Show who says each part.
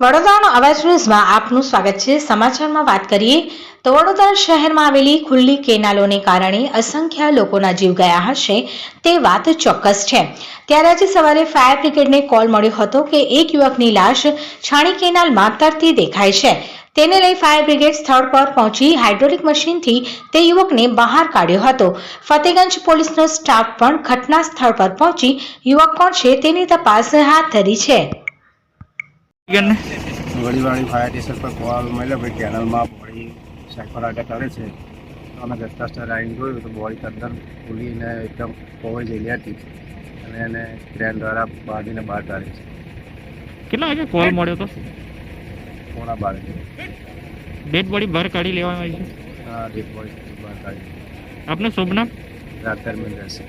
Speaker 1: વડોદરાનો અવાજ ન્યૂઝમાં આપનું સ્વાગત છે. સમાચારમાં વાત કરીએ તો વડોદરા શહેરમાં આવેલી ખુલ્લી કેનાલોને કારણે અસંખ્ય લોકોના જીવ ગયા હશે તે વાત ચોક્કસ છે. ત્યારે આજે સવારે ફાયર બ્રિગેડને કોલ મળ્યો હતો કે એક યુવકની લાશ છાણી કેનાલમાં તરતી દેખાય છે. તેને લઈ ફાયર બ્રિગેડ સ્થળ પર પહોંચી હાઇડ્રોલિક મશીનથી તે યુવકને બહાર કાઢ્યો હતો. ફતેગંજ પોલીસનો સ્ટાફ પણ ઘટના સ્થળ પર પહોંચી યુવક કોણ છે તેની તપાસ હાથ ધરી છે.
Speaker 2: વડીવાળી ફાયર સ્ટેશન પર કોલ મળ્યો. ભાઈ કેનલમાં બોડી સેફરાટે કરે છે. તો અમે સ્થળે આવીને જોયું તો બોડી અંદર ખુલીને એકદમ ખોવાઈ ગયેલી હતી. અને એને ક્રેન દ્વારા બાંધીને બહાર કાઢી છે.
Speaker 3: કેટલા વાગે કોલ મળ્યો તો?
Speaker 2: પોણા બાર
Speaker 3: ડેડ બોડી બહાર કાઢી લેવામાં આવી છે?
Speaker 2: ડેડ બોડી બહાર કાઢી.
Speaker 3: આપનું શુભ નામ?
Speaker 2: રાતર મિલ રહેશે